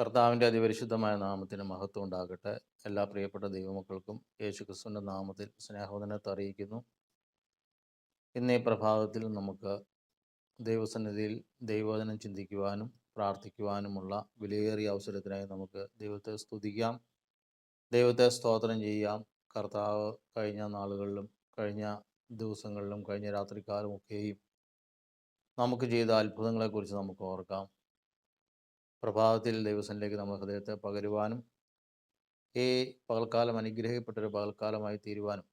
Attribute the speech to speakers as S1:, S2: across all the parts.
S1: കർത്താവിന്റെ അതിപരിശുദ്ധമായ നാമത്തിന് മഹത്വം ഉണ്ടാകട്ടെ. എല്ലാ പ്രിയപ്പെട്ട ദൈവമക്കൾക്കും യേശു ക്രിസ്തുവിന്റെ നാമത്തിൽ സ്നേഹവദനത്തെ അറിയിക്കുന്നു. ഇന്ന് പ്രഭാതത്തിൽ നമുക്ക് ദൈവസന്നിധിയിൽ ദൈവവചനം ചിന്തിക്കുവാനും പ്രാർത്ഥിക്കുവാനുമുള്ള വിലയേറിയ അവസരത്തിനായി നമുക്ക് ദൈവത്തെ സ്തുതിക്കാം. ദൈവത്തെ സ്തോത്രം ചെയ്യാം. കർത്താവ് കഴിഞ്ഞ നാളുകളിലും കഴിഞ്ഞ ദിവസങ്ങളിലും കഴിഞ്ഞ രാത്രിക്കാലമൊക്കെയും നമുക്ക് ചെയ്ത അത്ഭുതങ്ങളെക്കുറിച്ച് നമുക്ക് ഓർക്കാം. പ്രഭാതത്തിൽ ദൈവസനിലേക്ക് നമ്മുടെ ഹൃദയത്തെ പകരുവാനും ഈ പകൽക്കാലം അനുഗ്രഹിക്കപ്പെട്ടൊരു പകൽക്കാലമായി തീരുവാനും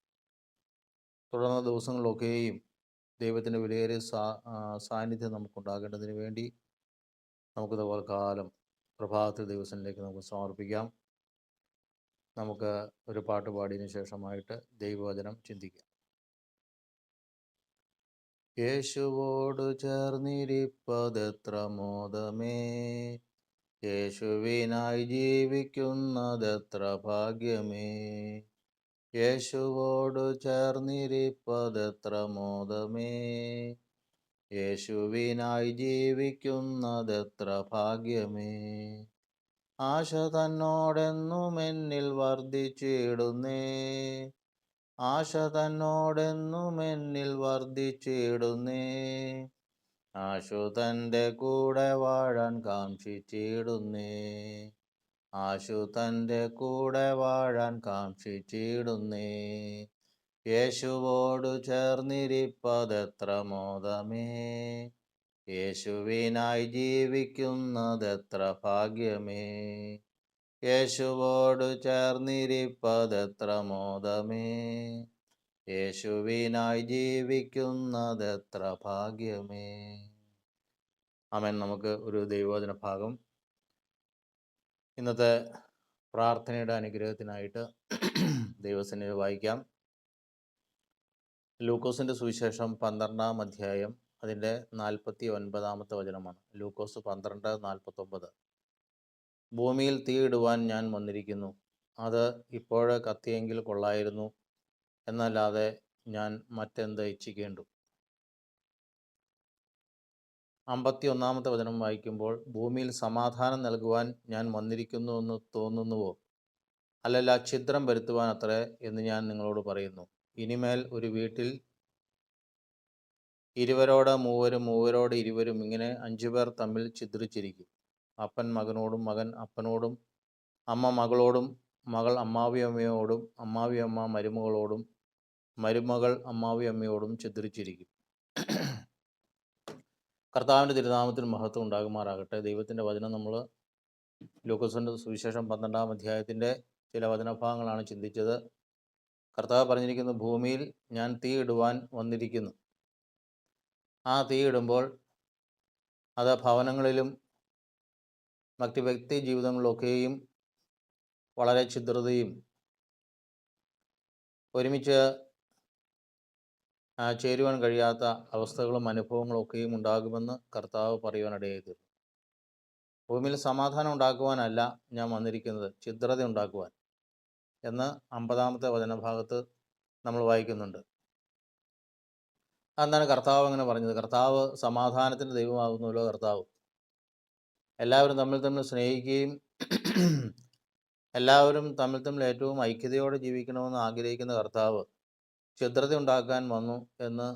S1: തുടർന്ന ദിവസങ്ങളിലൊക്കെയും ദൈവത്തിന്റെ വിലയേറിയ സാ സാന്നിധ്യം നമുക്കുണ്ടാകേണ്ടതിന് വേണ്ടി നമുക്ക് പകൽക്കാലം പ്രഭാതത്തിൽ ദൈവസനിലേക്ക് നമുക്ക് സമർപ്പിക്കാം. നമുക്ക് ഒരു പാട്ട് പാടിയതിനു ശേഷമായിട്ട് ദൈവവചനം ചിന്തിക്കാം. യേശുവോട് ചേർന്നിരിപ്പതെത്ര മോദമേ യേശുവിനായി ജീവിക്കുന്നതെത്ര ഭാഗ്യമേ. യേശുവോട് ചേർന്നിരിപ്പതെത്ര മോദമേ. യേശുവിനായി ജീവിക്കുന്നതെത്ര ഭാഗ്യമേ. ആശ തന്നോടെന്നും എന്നിൽ വർദ്ധിച്ചിടുന്നേ. ആശ തന്നോടെന്നും എന്നിൽ വർദ്ധിച്ചിടുന്നേ. ആശു തന്റെ കൂടെ വാഴാൻ കാക്ഷിച്ചിടുന്നേ. ആശു തന്റെ കൂടെ വാഴാൻ കാക്ഷിച്ചിടുന്നേ. യേശുവോട് ചേർന്നിരിപ്പതെത്ര മോദമേ. യേശുവിനായി ജീവിക്കുന്നതെത്ര ഭാഗ്യമേ. യേശുവോട് ചേർന്നിരിപ്പതെത്ര മോദമേ. യേശുവിനായി ജീവിക്കുന്നതെത്ര ഭാഗ്യമേ. ആമേൻ. നമുക്ക് ഒരു ദൈവോചന ഭാഗം. ഇന്നത്തെ പ്രാർത്ഥനയുടെ അനുഗ്രഹത്തിനായിട്ട് ദൈവസന്നിധി വായിക്കാം. ലൂക്കോസിന്റെ സുവിശേഷം പന്ത്രണ്ടാം അധ്യായം അതിന്റെ നാൽപ്പത്തി ഒൻപതാമത്തെ വചനമാണ്. ലൂക്കോസ് പന്ത്രണ്ട് നാൽപ്പത്തൊമ്പത്. ഭൂമിയിൽ തീയിടുവാൻ ഞാൻ വന്നിരിക്കുന്നു. അത് ഇപ്പോഴേ കത്തിയെങ്കിൽ കൊള്ളായിരുന്നു. എന്നല്ലാതെ ഞാൻ മറ്റെന്ത് ഇച്ഛിക്കേണ്ടു? അമ്പത്തി ഒന്നാമത്തെ വചനം വായിക്കുമ്പോൾ ഭൂമിയിൽ സമാധാനം നൽകുവാൻ ഞാൻ വന്നിരിക്കുന്നു എന്ന് തോന്നുന്നുവോ? അല്ലല്ല ഛിദ്രം വരുത്തുവാൻ അത്രേ എന്ന് ഞാൻ നിങ്ങളോട് പറയുന്നു. ഇനിമേൽ ഒരു വീട്ടിൽ ഇരുവരോട് മൂവരും മൂവരോട് ഇരുവരും ഇങ്ങനെ അഞ്ചു പേർ തമ്മിൽ ഛിദ്രിച്ചിരിക്കും. അപ്പൻ മകനോടും മകൻ അപ്പനോടും അമ്മ മകളോടും മകൾ അമ്മാവിയമ്മയോടും അമ്മാവിയമ്മ മരുമകളോടും മരുമകൾ അമ്മാവി അമ്മയോടും ചിദ്രിച്ചിരിക്കും കർത്താവിന്റെ തിരുനാമത്തിൽ മഹത്വം ഉണ്ടാകുമാറാകട്ടെ. ദൈവത്തിന്റെ വചനം നമ്മൾ ലൂക്കോസിന്റെ സുവിശേഷം പന്ത്രണ്ടാം അധ്യായത്തിന്റെ ചില വചനഭാഗങ്ങളാണ് ചിന്തിച്ചത്. കർത്താവ് പറഞ്ഞിരിക്കുന്ന ഭൂമിയിൽ ഞാൻ തീ ഇടുവാൻ വന്നിരിക്കുന്നു. ആ തീ ഇടുമ്പോൾ അത് ഭവനങ്ങളിലും മറ്റ് വ്യക്തി ജീവിതങ്ങളിലൊക്കെയും വളരെ ഛിദ്രതയും ഒരുമിച്ച് ചേരുവാൻ കഴിയാത്ത അവസ്ഥകളും അനുഭവങ്ങളും ഒക്കെയും ഉണ്ടാകുമെന്ന് കർത്താവ് പറയുവാനിടയായി തീർന്നു ഭൂമിയിൽ സമാധാനം ഉണ്ടാക്കുവാനല്ല ഞാൻ വന്നിരിക്കുന്നത് ഛിദ്രത ഉണ്ടാക്കുവാൻ എന്ന് അമ്പതാമത്തെ വചനഭാഗത്ത് നമ്മൾ വായിക്കുന്നുണ്ട്. അതാണ് കർത്താവ് അങ്ങനെ പറഞ്ഞത്? കർത്താവ് സമാധാനത്തിന്റെ ദൈവമാകുന്നല്ലോ കർത്താവ്. എല്ലാവരും തമ്മിൽ തമ്മിൽ സ്നേഹിക്കുകയും എല്ലാവരും തമ്മിൽ തമ്മിൽ ഏറ്റവും ഐക്യതയോടെ ജീവിക്കണമെന്ന് ആഗ്രഹിക്കുന്ന കർത്താവ് ഛിദ്രത ഉണ്ടാക്കാൻ വന്നു എന്ന്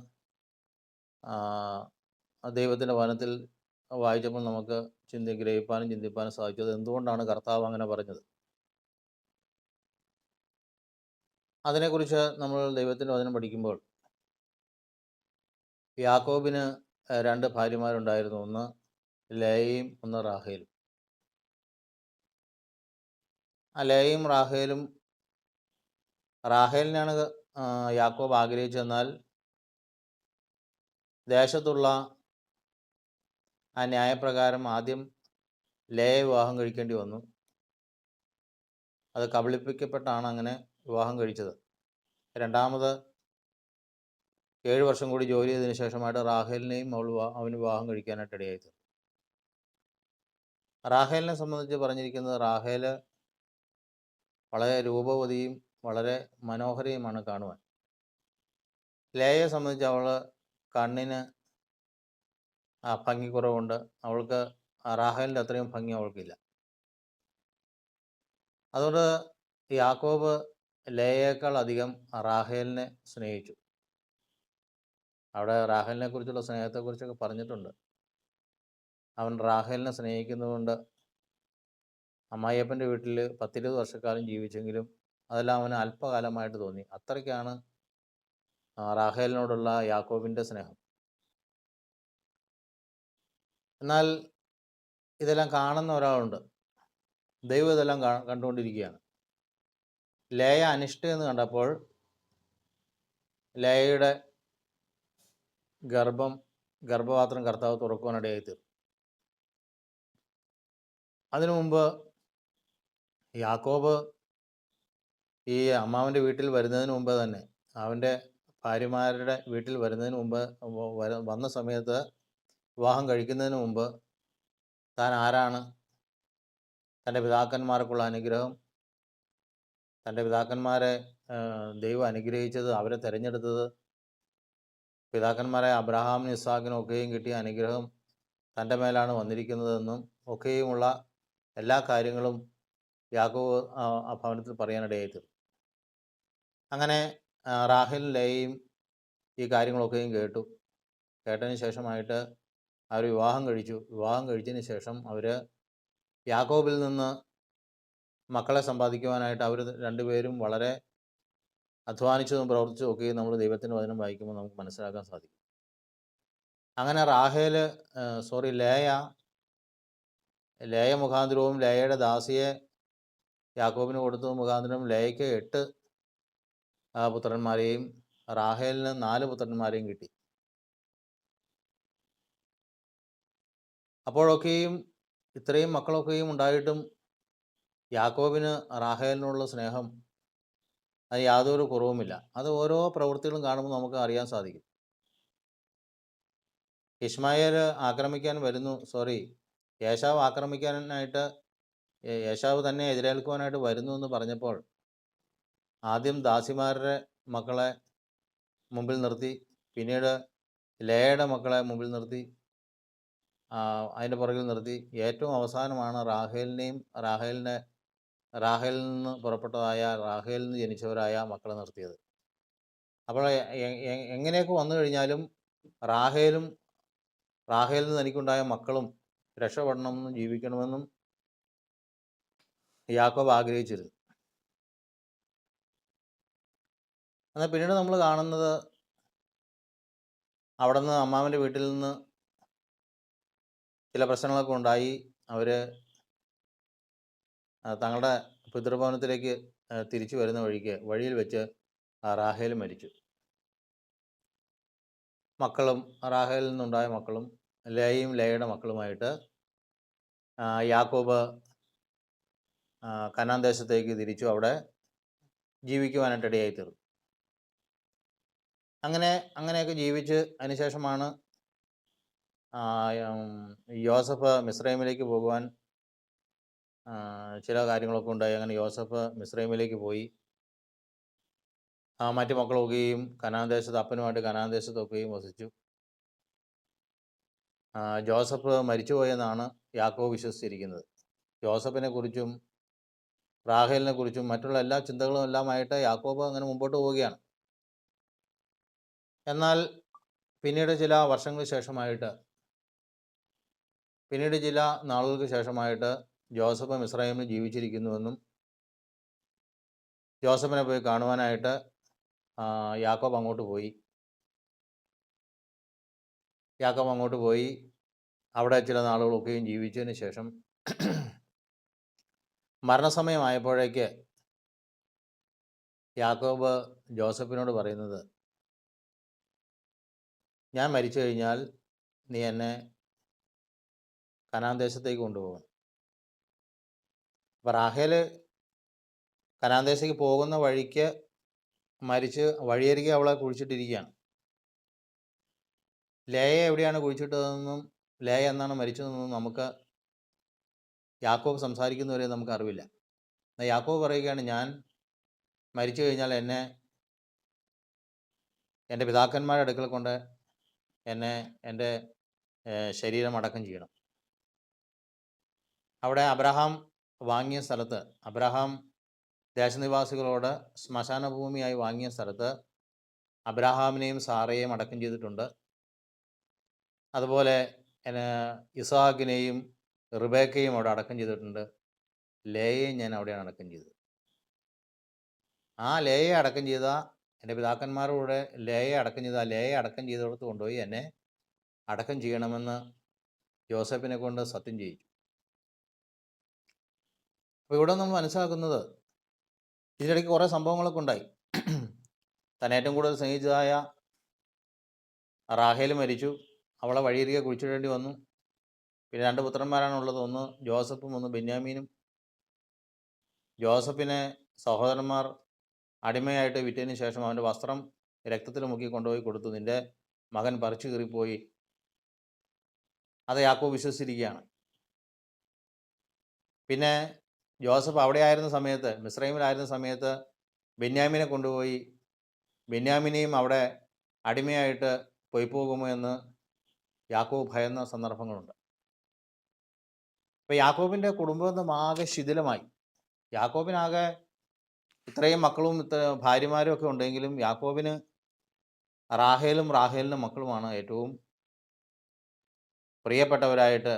S1: ദൈവത്തിന്റെ വനത്തിൽ വായിച്ചപ്പോൾ നമുക്ക് ചിന്തി ഗ്രഹിപ്പാനും ചിന്തിപ്പാനും സാധിച്ചത് എന്തുകൊണ്ടാണ് കർത്താവ് അങ്ങനെ പറഞ്ഞത്? അതിനെക്കുറിച്ച് നമ്മൾ ദൈവത്തിന്റെ വചനം പഠിക്കുമ്പോൾ യാക്കോബിന് രണ്ട് ഭാര്യമാരുണ്ടായിരുന്നു. ഒന്ന് ലയയും ഒന്ന് റാഹേലും. ആ ലയയും റാഹേലും റാഹേലിനാണ് യാക്കോബ് ആഗ്രഹിച്ചെന്നാൽ ദേശത്തുള്ള ആ ന്യായപ്രകാരം ആദ്യം ലേ വിവാഹം കഴിക്കേണ്ടി വന്നു. അത് കബളിപ്പിക്കപ്പെട്ടാണ് അങ്ങനെ വിവാഹം കഴിച്ചത്. രണ്ടാമത് ഏഴ് വർഷം കൂടി ജോലി ചെയ്തതിന് ശേഷമായിട്ട് റാഹേലിനെയും അവൾ അവന് വിവാഹം കഴിക്കാനായിട്ട് ഇടയായത് റാഹേലിനെ സംബന്ധിച്ച് പറഞ്ഞിരിക്കുന്നത് റാഹേൽ വളരെ രൂപവതിയും വളരെ മനോഹരയുമാണ് കാണുവാൻ. ലേയെ സംബന്ധിച്ച് അവൾ കണ്ണിന് ആ ഭംഗി കുറവുണ്ട്. അവൾക്ക് റാഹലിന്റെ അത്രയും ഭംഗി അവൾക്കില്ല. അതുകൊണ്ട് യാക്കോബ് ലേയേക്കാൾ അധികം റാഹേലിനെ സ്നേഹിച്ചു. അവിടെ റാഹേലിനെ കുറിച്ചുള്ള സ്നേഹത്തെക്കുറിച്ചൊക്കെ പറഞ്ഞിട്ടുണ്ട്. അവൻ റാഹേലിനെ സ്നേഹിക്കുന്നതുകൊണ്ട് അമ്മായിയപ്പന്റെ വീട്ടിൽ പത്തിരുപത് വർഷക്കാലം ജീവിച്ചെങ്കിലും അതെല്ലാം അവന് അല്പകാലമായിട്ട് തോന്നി. അത്രയ്ക്കാണ് റാഹേലിനോടുള്ള യാക്കോബിന്റെ സ്നേഹം. എന്നാൽ ഇതെല്ലാം കാണുന്ന ഒരാളുണ്ട്. ദൈവം ഇതെല്ലാം കണ്ടുകൊണ്ടിരിക്കുകയാണ്. ലേയ അനിഷ്ട എന്ന് കണ്ടപ്പോൾ ലേയയുടെ ഗർഭം ഗർഭപാത്രം കർത്താവ് തുറക്കുവാനിടയായി തീർന്നു അതിനു മുമ്പ് യാക്കോബ് ഈ അമ്മാവന്റെ വീട്ടിൽ വരുന്നതിന് മുമ്പ് തന്നെ അവന്റെ ഭാര്യമാരുടെ വീട്ടിൽ വരുന്നതിന് മുമ്പ് വന്ന സമയത്ത് വിവാഹം കഴിക്കുന്നതിന് മുമ്പ് താൻ ആരാണ്? തന്റെ പിതാക്കന്മാർക്കുള്ള അനുഗ്രഹം തന്റെ പിതാക്കന്മാരെ ദൈവം അനുഗ്രഹിച്ചത് അവരെ തിരഞ്ഞെടുത്തത് പിതാക്കന്മാരെ അബ്രഹാമിനും ഇസാഖിനും ഒക്കെയും കിട്ടിയ അനുഗ്രഹം തന്റെ മേലാണ് വന്നിരിക്കുന്നതെന്നും ഒക്കെയുമുള്ള എല്ലാ കാര്യങ്ങളും ആ ഭവനത്തിൽ പറയാനിടയായി തീർന്നു അങ്ങനെ റാഹിൽ റാഹേലും ഈ കാര്യങ്ങളൊക്കെയും കേട്ടു. കേട്ടതിന് ശേഷമായിട്ട് അവർ വിവാഹം കഴിച്ചു. വിവാഹം കഴിച്ചതിന് ശേഷം അവർ യാക്കോബിൽ നിന്ന് മക്കളെ സമ്പാദിക്കുവാനായിട്ട് അവർ രണ്ടുപേരും വളരെ അധ്വാനിച്ചതും പ്രവർത്തിച്ചതും ഒക്കെ നമ്മൾ ദൈവത്തിന്റെ വചനം വായിക്കുമ്പോൾ നമുക്ക് മനസ്സിലാക്കാൻ സാധിക്കും. അങ്ങനെ റാഹേൽ സോറി ലേയ ലേയ മുഖാന്തരവും ലേയയുടെ ദാസിയെ യാക്കോബിന് കൊടുത്തത് മുഖാന്തരം ലേയയ്ക്ക് എട്ട് പുത്രന്മാരെയും റാഹേലിന് നാല് പുത്രന്മാരെയും കിട്ടി. അപ്പോഴൊക്കെയും ഇത്രയും മക്കളൊക്കെയും ഉണ്ടായിട്ടും യാക്കോബിന് റാഹേലിനുള്ള സ്നേഹം അത് യാതൊരു കുറവുമില്ല. അത് ഓരോ പ്രവൃത്തികളും കാണുമ്പോൾ നമുക്ക് അറിയാൻ സാധിക്കും. ഇസ്മായേൽ ആക്രമിക്കാൻ വരുന്നു. സോറി യേശാവ് ആക്രമിക്കാനായിട്ട് യേശാവ് തന്നെ എതിരേൽക്കുവാനായിട്ട് വരുന്നു എന്ന് പറഞ്ഞപ്പോൾ ആദ്യം ദാസിമാരുടെ മക്കളെ മുമ്പിൽ നിർത്തി പിന്നീട് ലേയുടെ മക്കളെ മുമ്പിൽ നിർത്തി അതിന്റെ പുറകിൽ നിർത്തി. ഏറ്റവും അവസാനമാണ് റാഹേലിനെയും റാഹേലിനെ റാഹേലിൽ നിന്ന് പുറപ്പെട്ടതായ റാഹേലിൽ നിന്ന് ജനിച്ചവരായ മക്കളെ നിർത്തിയത്. അപ്പോൾ എങ്ങനെയൊക്കെ വന്നു കഴിഞ്ഞാലും റാഹേലും റാഹേലിൽ നിന്ന് തനിക്കുണ്ടായ മക്കളും രക്ഷപ്പെടണമെന്നും ജീവിക്കണമെന്നും യാക്കോബ് ആഗ്രഹിച്ചിരുന്നു. എന്നാൽ പിന്നീട് നമ്മൾ കാണുന്നത് അവിടെ നിന്ന് അമ്മാവന്റെ വീട്ടിൽ നിന്ന് ചില പ്രശ്നങ്ങളൊക്കെ ഉണ്ടായി. അവർ തങ്ങളുടെ പിതൃഭവനത്തിലേക്ക് തിരിച്ചു വരുന്ന വഴിക്ക് വഴിയിൽ വെച്ച് റാഹേൽ മരിച്ചു. മക്കളും റാഹേലിൽ നിന്നുണ്ടായ മക്കളും ലയയും ലയയുടെ മക്കളുമായിട്ട് യാക്കോബ് കനാൻ ദേശത്തേക്ക് തിരിച്ചു അവിടെ ജീവിക്കുവാനായിട്ട് ഇടയായി തീർന്നു അങ്ങനെ അങ്ങനെയൊക്കെ ജീവിച്ച് അതിനുശേഷമാണ് യോസഫ് മിസ്രൈമിലേക്ക് പോകുവാൻ ചില കാര്യങ്ങളൊക്കെ ഉണ്ടായി. അങ്ങനെ യോസഫ് മിസ്രൈമിലേക്ക് പോയി. മറ്റു മക്കളൊക്കെയും കനാൻ ദേശത്ത് അപ്പനുമായിട്ട് കനാൻ ദേശത്തൊക്കെയും വസിച്ചു. ജോസഫ് മരിച്ചുപോയെന്നാണ് യാക്കോ വിശ്വസിച്ചിരിക്കുന്നത്. ജോസഫിനെ കുറിച്ചും റാഹേലിനെ കുറിച്ചും മറ്റുള്ള എല്ലാ ചിന്തകളും എല്ലാമായിട്ട് യാക്കോബ് അങ്ങനെ മുമ്പോട്ട് പോവുകയാണ്. എന്നാൽ പിന്നീട് ചില വർഷങ്ങൾക്ക് ശേഷമായിട്ട് പിന്നീട് ചില നാളുകൾക്ക് ശേഷമായിട്ട് ജോസഫ് ഇസ്രായേമിൽ ജീവിച്ചിരിക്കുന്നുവെന്നും ജോസഫിനെ പോയി കാണുവാനായിട്ട് യാക്കോബ് അങ്ങോട്ട് പോയി. യാക്കോബ് അങ്ങോട്ട് പോയി. അവിടെ ചില നാളുകളൊക്കെയും ജീവിച്ചതിന് ശേഷം മരണസമയമായപ്പോഴേക്ക് യാക്കോബ് ജോസഫിനോട് പറയുന്നത് ഞാൻ മരിച്ചു കഴിഞ്ഞാൽ നീ എന്നെ കനാൻ ദേശത്തേക്ക് കൊണ്ടുപോകും അപ്പോൾ റാഹേൽ കനാൻ ദേശത്തേക്ക് പോകുന്ന വഴിക്ക് മരിച്ച് വഴിയരികെ അവളെ കുഴിച്ചിട്ടിരിക്കുകയാണ്. ലേയ എവിടെയാണ് കുഴിച്ചിട്ടതെന്നും ലേയ എന്നാണ് മരിച്ചതെന്നും നമുക്ക് യാക്കോബ് സംസാരിക്കുന്നവരെ നമുക്ക് അറിവില്ല. എന്നാൽ യാക്കോബ് പറയുകയാണ് ഞാൻ മരിച്ചു കഴിഞ്ഞാൽ എന്നെ എന്റെ പിതാക്കന്മാരുടെ അടുക്കൽ കൊണ്ട് എന്നെ എന്റെ ശരീരം അടക്കം ചെയ്യണം. അവിടെ അബ്രഹാം വാങ്ങിയ സ്ഥലത്ത് അബ്രഹാം ദേശനിവാസികളോട് ശ്മശാന ഭൂമിയായി വാങ്ങിയ സ്ഥലത്ത് അബ്രഹാമിനെയും സാറയെയും അടക്കം ചെയ്തിട്ടുണ്ട്. അതുപോലെ ഇസാഖിനെയും റിബേക്കയും അവിടെ അടക്കം ചെയ്തിട്ടുണ്ട്. ലേയെയും ഞാൻ അവിടെയാണ് അടക്കം ചെയ്തത്. ആ ലേയെ അടക്കം ചെയ്ത എന്റെ പിതാക്കന്മാരുടെ ലേയെ അടക്കം ചെയ്ത് ആ ലേയെ അടക്കം ചെയ്തിടത്ത് കൊണ്ടുപോയി എന്നെ അടക്കം ചെയ്യണമെന്ന് ജോസഫിനെ കൊണ്ട് സത്യം ചെയ്യിച്ചു. അപ്പോൾ ഇവിടെ നമ്മൾ മനസ്സിലാക്കുന്നത് ഇതിനിടയ്ക്ക് കുറേ സംഭവങ്ങളൊക്കെ ഉണ്ടായി. തന്നെ ഏറ്റവും കൂടുതൽ സ്നേഹിച്ചതായ റാഹേൽ മരിച്ചു. അവളെ വഴിയരികെ കുഴിച്ചിടേണ്ടി വന്നു. പിന്നെ രണ്ട് പുത്രന്മാരാണുള്ളത്. ഒന്ന് ജോസഫും ഒന്ന് ബെന്യാമീനും. ജോസഫിനെ സഹോദരന്മാർ അടിമയായിട്ട് വിറ്റതിന് ശേഷം അവന്റെ വസ്ത്രം രക്തത്തിൽ മുക്കി കൊണ്ടുപോയി കൊടുത്തു. നിന്റെ മകൻ പറിച്ചു കീറിപ്പോയി. അത് യാക്കോ വിശ്വസിച്ചിരിക്കുകയാണ്. പിന്നെ ജോസഫ് അവിടെ ആയിരുന്ന സമയത്ത് മിസ്രൈമിലായിരുന്ന സമയത്ത് ബെന്യാമിനെ കൊണ്ടുപോയി. ബെന്യാമിനെയും അവിടെ അടിമയായിട്ട് പോയി പോകുമോ എന്ന് യാക്കോബ് ഭയന്ന സന്ദർഭങ്ങളുണ്ട്. അപ്പോൾ യാക്കോബിന്റെ കുടുംബം ആകെ ശിഥിലമായി. യാക്കോബിനാകെ ഇത്രയും മക്കളും ഇത്ര ഭാര്യമാരും ഒക്കെ ഉണ്ടെങ്കിലും യാക്കോബിന് റാഹേലും റാഹേലിന്റെ മക്കളുമാണ് ഏറ്റവും പ്രിയപ്പെട്ടവരായിട്ട്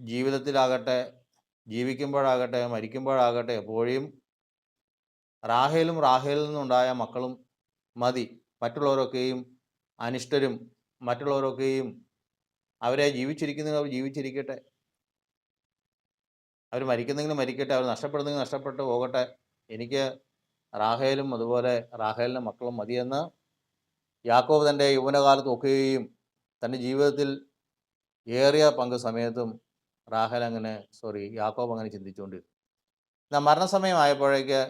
S1: ജീവിതത്തിലാകട്ടെ ജീവിക്കുമ്പോഴാകട്ടെ മരിക്കുമ്പോഴാകട്ടെ എപ്പോഴും റാഹേലും റാഹേലിൽ നിന്നുണ്ടായ മക്കളും മതി. മറ്റുള്ളവരൊക്കെയും അനിഷ്ടരും മറ്റുള്ളവരൊക്കെയും അവരെ ജീവിച്ചിരിക്കുന്നവർ ജീവിച്ചിരിക്കട്ടെ. അവർ മരിക്കുന്നെങ്കിലും മരിക്കട്ടെ അവർ നഷ്ടപ്പെടുന്നെങ്കിൽ നഷ്ടപ്പെട്ട് പോകട്ടെ. എനിക്ക് റാഹേലും അതുപോലെ റാഹേലിന്റെ മക്കളും മതിയെന്ന് യാക്കോബ് തന്റെ യൗവനകാലത്ത് ഒക്കുകയും തന്റെ ജീവിതത്തിൽ ഏറിയ പങ്ക് സമയത്തും റാഹേൽ അങ്ങനെ സോറി യാക്കോബ് അങ്ങനെ ചിന്തിച്ചുകൊണ്ടിരുന്നു. എന്നാൽ മരണസമയമായപ്പോഴേക്ക്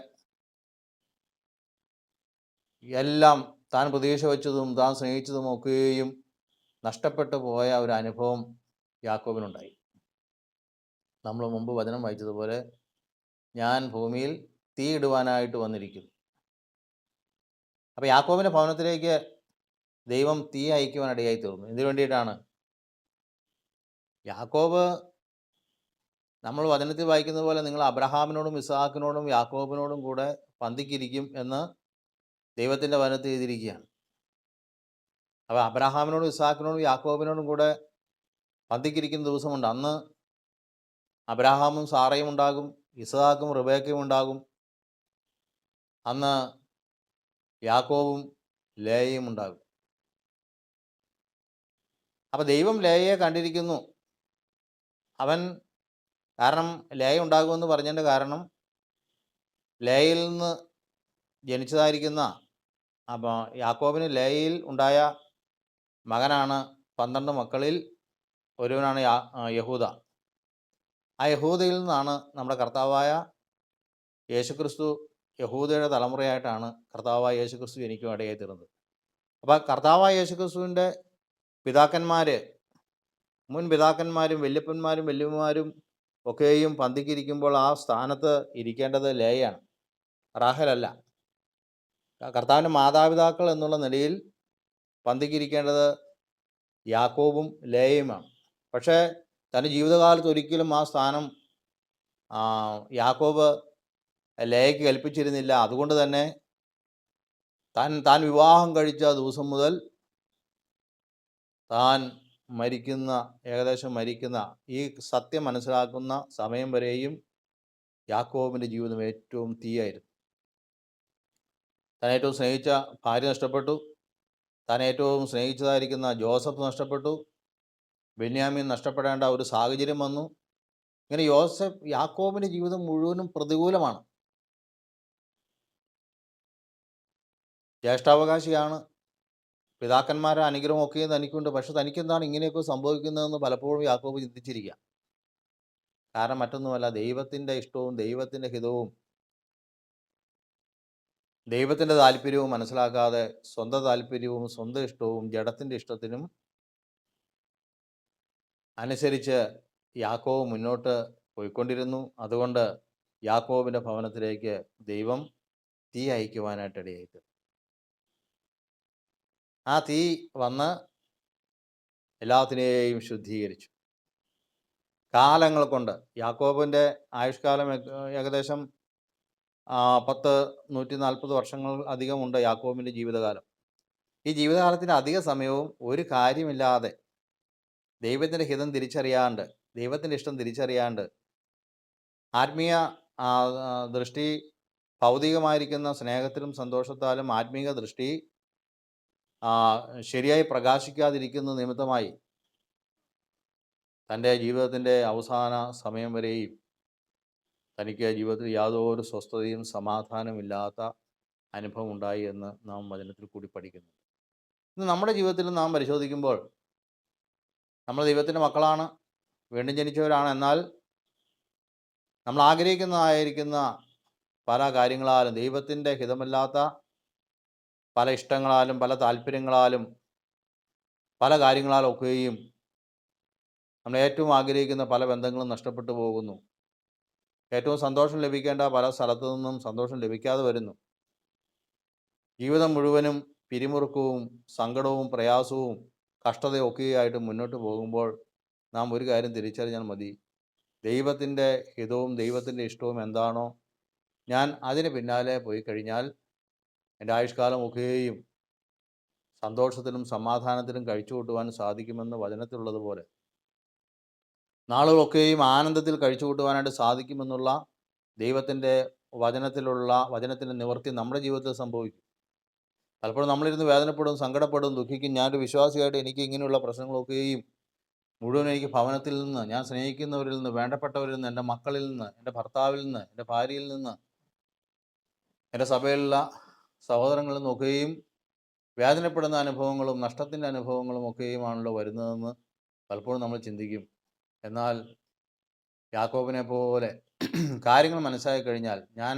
S1: എല്ലാം താൻ പ്രതീക്ഷ വെച്ചതും താൻ സ്നേഹിച്ചതും ഒക്കെയും നഷ്ടപ്പെട്ടു പോയ ഒരു അനുഭവം യാക്കോബിനുണ്ടായി. നമ്മൾ മുമ്പ് വചനം വായിച്ചതുപോലെ ഞാൻ ഭൂമിയിൽ തീ ഇടുവാനായിട്ട് വന്നിരിക്കുന്നു. അപ്പോൾ യാക്കോബിന്റെ ഭവനത്തിലേക്ക് ദൈവം തീ അയക്കുവാൻ ഇടയായി തീർന്നു. എന്തിനു വേണ്ടിയിട്ടാണ്? യാക്കോബ് നമ്മൾ വചനത്തിൽ വായിക്കുന്ന പോലെ നിങ്ങൾ അബ്രഹാമിനോടും ഇസാഖിനോടും യാക്കോബിനോടും കൂടെ പന്തിക്കിരിക്കും എന്ന് ദൈവത്തിന്റെ വചനത്തിൽ എഴുതിയിരിക്കുകയാണ്. അപ്പോൾ അബ്രഹാമിനോടും ഇസാഖിനോടും യാക്കോബിനോടും കൂടെ പന്തിക്കിരിക്കുന്ന ദിവസമുണ്ട്. അന്ന് അബ്രഹാമും സാറയും ഉണ്ടാകും ഇസഹാക്കും റിബേക്കയും ഉണ്ടാകും. അന്ന് യാക്കോവും ലേയയും ഉണ്ടാകും. അപ്പോൾ ദൈവം ലേയയെ കണ്ടിരിക്കുന്നു. അവൻ കാരണം ലേയ ഉണ്ടാകുമെന്ന് പറഞ്ഞതിന്റെ കാരണം ലേയിൽ നിന്ന് ജനിച്ചതായിരിക്കുന്ന അപ്പോൾ യാക്കോബിന് ലേയിൽ ഉണ്ടായ മകനാണ് പന്ത്രണ്ട് മക്കളിൽ ഒരുവനാണ് യഹൂദ. ആ യഹൂദയിൽ നിന്നാണ് നമ്മുടെ കർത്താവായ യേശുക്രിസ്തു യഹൂദയുടെ തലമുറയായിട്ടാണ് കർത്താവായ യേശുക്രിസ്തു എനിക്കും ഇടയായി തീർന്നത് അപ്പോൾ കർത്താവായ യേശുക്രിസ്തുവിന്റെ പിതാക്കന്മാർ മുൻ പിതാക്കന്മാരും വല്യപ്പന്മാരും വല്യമ്മമാരും ഒക്കെയും പന്തിക്കിരിക്കുമ്പോൾ ആ സ്ഥാനത്ത് ഇരിക്കേണ്ടത് ലേയാണ്. റാഹലല്ല. കർത്താവിന്റെ മാതാപിതാക്കൾ എന്നുള്ള നിലയിൽ പന്തിക്കിരിക്കേണ്ടത് യാക്കോബും ലേയുമാണ് പക്ഷേ തന്റെ ജീവിതകാലത്ത് ഒരിക്കലും ആ സ്ഥാനം യാക്കോബ് ലേയ്ക്ക് കൽപ്പിച്ചിരുന്നില്ല. അതുകൊണ്ട് തന്നെ താൻ താൻ വിവാഹം കഴിച്ച ദിവസം മുതൽ താൻ മരിക്കുന്ന ഏകദേശം മരിക്കുന്ന ഈ സത്യം മനസ്സിലാക്കുന്ന സമയം വരെയും യാക്കോബിന്റെ ജീവിതം ഏറ്റവും തീയായിരുന്നു. താൻ ഏറ്റവും സ്നേഹിച്ച ഭാര്യ നഷ്ടപ്പെട്ടു. താൻ ഏറ്റവും സ്നേഹിച്ചതായിരിക്കുന്ന ജോസഫ് നഷ്ടപ്പെട്ടു. ബെന്യാമിൻ നഷ്ടപ്പെടേണ്ട ഒരു സാഹചര്യം വന്നു. ഇങ്ങനെ യോസഫ് യാക്കോബിന്റെ ജീവിതം മുഴുവനും പ്രതികൂലമാണ്. ജ്യേഷ്ഠാവകാശിയാണ്. പിതാക്കന്മാരുടെ അനുഗ്രഹമൊക്കെയും തനിക്കുണ്ട്. പക്ഷെ തനിക്കെന്താണ് ഇങ്ങനെയൊക്കെ സംഭവിക്കുന്നതെന്ന് പലപ്പോഴും യാക്കോബ് ചിന്തിച്ചിരിക്കുക കാരണം മറ്റൊന്നുമല്ല ദൈവത്തിന്റെ ഇഷ്ടവും ദൈവത്തിന്റെ ഹിതവും ദൈവത്തിന്റെ താല്പര്യവും മനസ്സിലാക്കാതെ സ്വന്തം താല്പര്യവും സ്വന്തം ഇഷ്ടവും ജഡത്തിന്റെ ഇഷ്ടത്തിനും അനുസരിച്ച് യാക്കോവ് മുന്നോട്ട് പോയിക്കൊണ്ടിരുന്നു. അതുകൊണ്ട് യാക്കോബിന്റെ ഭവനത്തിലേക്ക് ദൈവം തീ അയക്കുവാനായിട്ട് ഇടയായിട്ട് ആ തീ വന്ന് എല്ലാത്തിനെയും ശുദ്ധീകരിച്ചു. കാലങ്ങൾ കൊണ്ട് യാക്കോബിന്റെ ആയുഷ്കാലം ഏകദേശം പത്ത് നൂറ്റി നാൽപ്പത് വർഷങ്ങൾ അധികമുണ്ട് യാക്കോബിന്റെ ജീവിതകാലം. ഈ ജീവിതകാലത്തിന്റെ അധിക സമയവും ഒരു കാര്യമില്ലാതെ ദൈവത്തിന്റെ ഹിതം തിരിച്ചറിയാണ്ട് ദൈവത്തിന്റെ ഇഷ്ടം തിരിച്ചറിയാണ്ട് ആത്മീയ ദൃഷ്ടി ഭൗതികമായിരിക്കുന്ന സ്നേഹത്തിലും സന്തോഷത്താലും ആത്മീയ ദൃഷ്ടി ശരിയായി പ്രകാശിക്കാതിരിക്കുന്ന നിമിത്തമായി തന്റെ ജീവിതത്തിന്റെ അവസാന സമയം വരെയും തനിക്ക് ജീവിതത്തിൽ യാതൊരു സ്വസ്ഥതയും സമാധാനമില്ലാത്ത അനുഭവം ഉണ്ടായി എന്ന് നാം വചനത്തിൽ കൂടി പഠിക്കുന്നു. ഇന്ന് നമ്മുടെ ജീവിതത്തിൽ നാം പരിശോധിക്കുമ്പോൾ നമ്മൾ ദൈവത്തിന്റെ മക്കളാണ് വീണ്ടും ജനിച്ചവരാണ് എന്നാൽ നമ്മൾ ആഗ്രഹിക്കുന്നതായിരിക്കുന്ന പല കാര്യങ്ങളാലും ദൈവത്തിന്റെ ഹിതമല്ലാത്ത പല ഇഷ്ടങ്ങളാലും പല താല്പര്യങ്ങളാലും പല കാര്യങ്ങളാലും ഒക്കെയും നമ്മൾ ഏറ്റവും ആഗ്രഹിക്കുന്ന പല ബന്ധങ്ങളും നഷ്ടപ്പെട്ടു പോകുന്നു. ഏറ്റവും സന്തോഷം ലഭിക്കേണ്ട പല സ്ഥലത്തു നിന്നും സന്തോഷം ലഭിക്കാതെ വരുന്നു. ജീവിതം മുഴുവനും പിരിമുറുക്കവും സങ്കടവും പ്രയാസവും കഷ്ടതയും ഒക്കെയായിട്ട് മുന്നോട്ട് പോകുമ്പോൾ നാം ഒരു കാര്യം തിരിച്ചറിഞ്ഞാൽ മതി. ദൈവത്തിന്റെ ഹിതവും ദൈവത്തിന്റെ ഇഷ്ടവും എന്താണോ ഞാൻ അതിന് പിന്നാലെ പോയി കഴിഞ്ഞാൽ എന്റെ ആയുഷ്കാലം ഒക്കെയും സന്തോഷത്തിലും സമാധാനത്തിലും കഴിച്ചു കൂട്ടുവാൻ സാധിക്കുമെന്ന് വചനത്തിലുള്ളതുപോലെ. നാളുകളൊക്കെയും ആനന്ദത്തിൽ കഴിച്ചു കൂട്ടുവാനായിട്ട് സാധിക്കുമെന്നുള്ള ദൈവത്തിന്റെ വചനത്തിലുള്ള വചനത്തിന്റെ നിവൃത്തി നമ്മുടെ ജീവിതത്തിൽ സംഭവിക്കും. പലപ്പോഴും നമ്മളിരുന്ന് വേദനപ്പെടും സങ്കടപ്പെടും ദുഃഖിക്കും. ഞാനൊരു വിശ്വാസിയായിട്ട് എനിക്ക് ഇങ്ങനെയുള്ള പ്രശ്നങ്ങളൊക്കെയും മുഴുവൻ എനിക്ക് ഭവനത്തിൽ നിന്ന് ഞാൻ സ്നേഹിക്കുന്നവരിൽ നിന്ന് വേണ്ടപ്പെട്ടവരിൽ നിന്ന് എന്റെ മക്കളിൽ നിന്ന് എന്റെ ഭർത്താവിൽ നിന്ന് എന്റെ ഭാര്യയിൽ നിന്ന് എന്റെ സഭയിലുള്ള സഹോദരങ്ങളിൽ നോക്കുകയും വേദനപ്പെടുന്ന അനുഭവങ്ങളും നഷ്ടത്തിന്റെ അനുഭവങ്ങളും ഒക്കെയുമാണല്ലോ വരുന്നതെന്ന് പലപ്പോഴും നമ്മൾ ചിന്തിക്കും. എന്നാൽ യാക്കോബിനെ പോലെ കാര്യങ്ങൾ മനസ്സിലാക്കി കഴിഞ്ഞാൽ ഞാൻ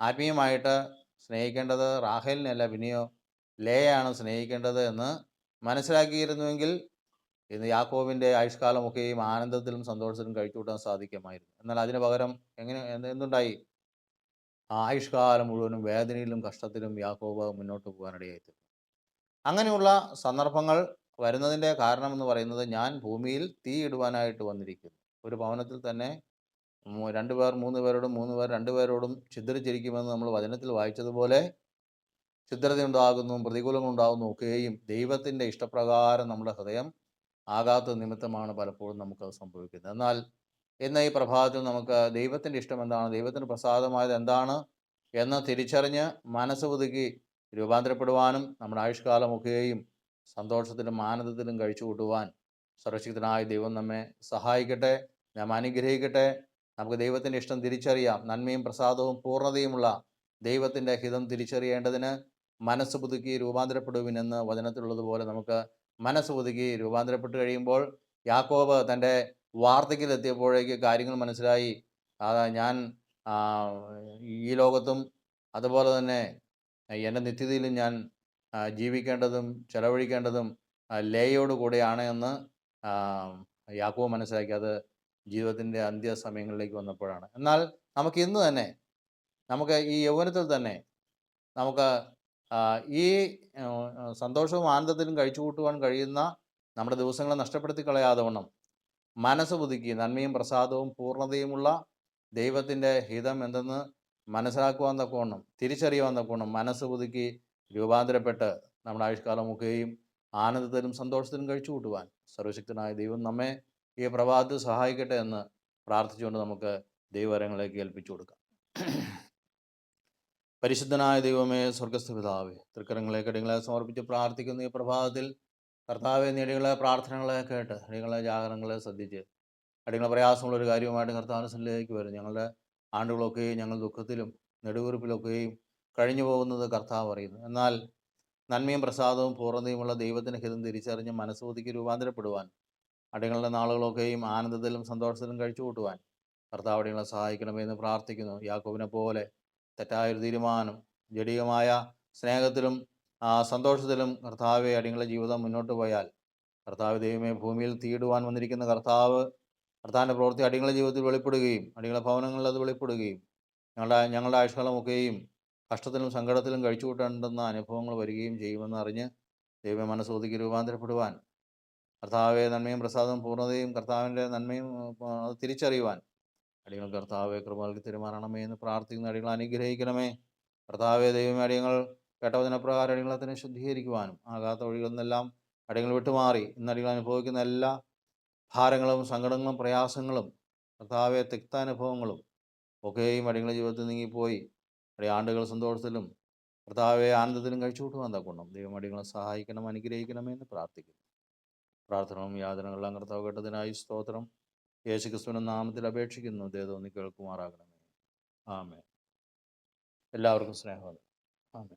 S1: ആത്മീയമായിട്ട് സ്നേഹിക്കേണ്ടത് റാഹേലിനെയല്ല പിന്നെയോ ലേയാണ് സ്നേഹിക്കേണ്ടത് എന്ന് മനസ്സിലാക്കിയിരുന്നുവെങ്കിൽ ഇന്ന് യാക്കോബിന്റെ ആയുഷ്കാലമൊക്കെയും ആനന്ദത്തിലും സന്തോഷത്തിലും കഴിച്ചു കൂട്ടാൻ സാധിക്കുമായിരുന്നു. എന്നാൽ അതിന് പകരം എങ്ങനെ എന്തുണ്ടായി? ആയുഷ്കാലം മുഴുവനും വേദനയിലും കഷ്ടത്തിലും യാക്കോബ് മുന്നോട്ട് പോകാനിടയായിത്തീർന്നു. അങ്ങനെയുള്ള സന്ദർഭങ്ങൾ വരുന്നതിന്റെ കാരണമെന്ന് പറയുന്നത് ഞാൻ ഭൂമിയിൽ തീ ഇടുവാനായിട്ട് വന്നിരിക്കുന്നു. ഒരു ഭവനത്തിൽ തന്നെ രണ്ടു പേർ മൂന്ന് പേരോടും മൂന്ന് പേർ രണ്ട് പേരോടും ഛിദ്രിച്ചിരിക്കുമെന്ന് നമ്മൾ വചനത്തിൽ വായിച്ചതുപോലെ ഛിദ്രതയുണ്ടാകുന്നു പ്രതികൂലങ്ങളുണ്ടാകുന്നു ഒക്കെയും ദൈവത്തിന്റെ ഇഷ്ടപ്രകാരം നമ്മുടെ ഹൃദയം ആകാത്ത നിമിത്തമാണ് പലപ്പോഴും നമുക്കത് സംഭവിക്കുന്നത്. എന്നാൽ ഇന്ന് ഈ പ്രഭാതത്തിൽ നമുക്ക് ദൈവത്തിന്റെ ഇഷ്ടം എന്താണ്? ദൈവത്തിന് പ്രസാദമായത് എന്താണ്? എന്ന് തിരിച്ചറിഞ്ഞ് മനസ്സ് പുതുക്കി രൂപാന്തരപ്പെടുവാനും നമ്മുടെ ആയുഷ്കാലമൊക്കെയും സന്തോഷത്തിലും ആനന്ദത്തിലും കഴിച്ചു കൂട്ടുവാൻ സർവശക്തനായ ദൈവം നമ്മെ സഹായിക്കട്ടെ നാം അനുഗ്രഹിക്കട്ടെ. നമുക്ക് ദൈവത്തിന്റെ ഇഷ്ടം തിരിച്ചറിയാം. നന്മയും പ്രസാദവും പൂർണതയുമുള്ള ദൈവത്തിന്റെ ഹിതം തിരിച്ചറിയേണ്ടതിന് മനസ്സ് പുതുക്കി രൂപാന്തരപ്പെടുവിനെന്ന് വചനത്തിലുള്ളതുപോലെ നമുക്ക് മനസ്സ് പുതുക്കി രൂപാന്തരപ്പെട്ട് കഴിയുമ്പോൾ യാക്കോബ് തന്റെ വാർദ്ധക്യത്തിലെത്തിയപ്പോഴേക്ക് കാര്യങ്ങൾ മനസ്സിലായി. ഞാൻ ഈ ലോകത്തും അതുപോലെ തന്നെ എന്റെ നിത്യതയിലും ഞാൻ ജീവിക്കേണ്ടതും ചെലവഴിക്കേണ്ടതും ലേയോട് കൂടെയാണ് എന്ന് യാക്കോ മനസ്സിലാക്കി. അത് ജീവിതത്തിന്റെ അന്ത്യസമയങ്ങളിലേക്ക് വന്നപ്പോഴാണ്. എന്നാൽ നമുക്ക് ഇന്ന് തന്നെ നമുക്ക് ഈ യൗവനത്തിൽ തന്നെ നമുക്ക് ഈ സന്തോഷവും ആനന്ദത്തിലും കഴിച്ചു കൂട്ടുവാൻ കഴിയുന്ന നമ്മുടെ ദിവസങ്ങളെ നഷ്ടപ്പെടുത്തി കളയാതെ വണ്ണം മനസ്സ് പുതുക്കി നന്മയും പ്രസാദവും പൂർണതയുമുള്ള ദൈവത്തിന്റെ ഹിതം എന്തെന്ന് മനസ്സിലാക്കുവാൻ തക്കവണ്ണം തിരിച്ചറിയുവാൻ തക്കവണ്ണം മനസ്സ് പുതുക്കി രൂപാന്തരപ്പെട്ട് നമ്മുടെ ആയുഷ്കാലമൊക്കെയും ആനന്ദത്തിലും സന്തോഷത്തിലും കഴിച്ചു കൂട്ടുവാൻ സർവശക്തനായ ദൈവം നമ്മെ ഈ പ്രഭാതത്തിൽ സഹായിക്കട്ടെ എന്ന് പ്രാർത്ഥിച്ചുകൊണ്ട് നമുക്ക് ദൈവരങ്ങളിലേക്ക് ഏൽപ്പിച്ചു കൊടുക്കാം. പരിശുദ്ധനായ ദൈവമേ സ്വർഗസ്ഥ പിതാവേ തൃക്കരങ്ങളെ കടികളെ സമർപ്പിച്ച് പ്രാർത്ഥിക്കുന്ന ഈ പ്രഭാതത്തിൽ. കർത്താവെ നീടികളെ പ്രാർത്ഥനകളെ കേട്ട് അടികളെ ജാഗരണങ്ങളെ ശ്രദ്ധിച്ച് അടികളെ പ്രയാസമുള്ള ഒരു കാര്യവുമായിട്ട് സന്നിധിയിലേക്ക് വരും. ഞങ്ങളുടെ ആണ്ടുകളൊക്കെയും ഞങ്ങൾ ദുഃഖത്തിലും നെടുവീർപ്പിലൊക്കെയും കഴിഞ്ഞു പോകുന്നത് കർത്താവ് അറിയുന്നു. എന്നാൽ നന്മയും പ്രസാദവും പൂർണതയുമുള്ള ദൈവത്തിന് ഹിതം തിരിച്ചറിഞ്ഞ് മനസ്സുബുദ്ധിക്ക് രൂപാന്തരപ്പെടുവാൻ അടികളുടെ നാളുകളൊക്കെയും ആനന്ദത്തിലും സന്തോഷത്തിലും കഴിച്ചു കൂട്ടുവാൻ കർത്താവ് അടികളെ സഹായിക്കണമെന്ന് പ്രാർത്ഥിക്കുന്നു. യാക്കോബിനെ പോലെ തെറ്റായൊരു തീരുമാനം ജടികമായ സ്നേഹത്തിലും സന്തോഷത്തിലും കർത്താവെ അടിങ്ങളുടെ ജീവിതം മുന്നോട്ട് പോയാൽ കർത്താവ് ദൈവമേ ഭൂമിയിൽ തീടുവാൻ വന്നിരിക്കുന്ന കർത്താവ് കർത്താവിന്റെ പ്രവൃത്തി അടിങ്ങളുടെ ജീവിതത്തിൽ വെളിപ്പെടുകയും അടികളെ ഭവനങ്ങളിൽ അത് വെളിപ്പെടുകയും ഞങ്ങളുടെ ഞങ്ങളുടെ ആയുഷ്കാലമൊക്കെയും കഷ്ടത്തിലും സങ്കടത്തിലും കഴിച്ചു കൂട്ടേണ്ടുന്ന അനുഭവങ്ങൾ വരികയും ചെയ്യുമെന്ന് അറിഞ്ഞ് ദൈവം മനസ്സോതിക്ക് രൂപാന്തരപ്പെടുവാൻ. കർത്താവെ നന്മയും പ്രസാദവും പൂർണതയും കർത്താവിന്റെ നന്മയും അത് തിരിച്ചറിയുവാൻ അടികൾ കർത്താവെ കൃപാൽക്ക് തീരുമാനമേ എന്ന് പ്രാർത്ഥിക്കുന്ന അടികൾ അനുഗ്രഹിക്കണമേ. കർത്താവെ ദൈവമേ അടിയങ്ങൾ കേട്ടവചനപ്രകാരം തന്നെ ശുദ്ധീകരിക്കുവാനും ആകാത്ത വഴികളിൽ നിന്നെല്ലാം അടികൾ വിട്ടുമാറി ഇന്ന് അടികൾ അനുഭവിക്കുന്ന എല്ലാ ഭാരങ്ങളും സങ്കടങ്ങളും പ്രയാസങ്ങളും കർത്താവെ തിക്താനുഭവങ്ങളും ഒക്കെയും അടികളുടെ ജീവിതത്തിൽ നീങ്ങിപ്പോയി. അടി ആണ്ടുകൾ സന്തോഷത്തിലും കർത്താവെ ആനന്ദത്തിലും കഴിച്ചു കൂട്ടുവാൻ തക്കണം ദൈവം അടികളെ സഹായിക്കണം അനുഗ്രഹിക്കണമേ എന്ന് പ്രാർത്ഥിക്കുന്നു. പ്രാർത്ഥനകളും യാതനകളെല്ലാം കർത്താവ് കേട്ടതിനായി സ്തോത്രം. യേശു ക്രിസ്തുവിനെ നാമത്തിൽ അപേക്ഷിക്കുന്നു. ദേവതോന്നി കേൾക്കുമാറാകണമേ. ആമേ എല്ലാവർക്കും സ്നേഹം. ആമേ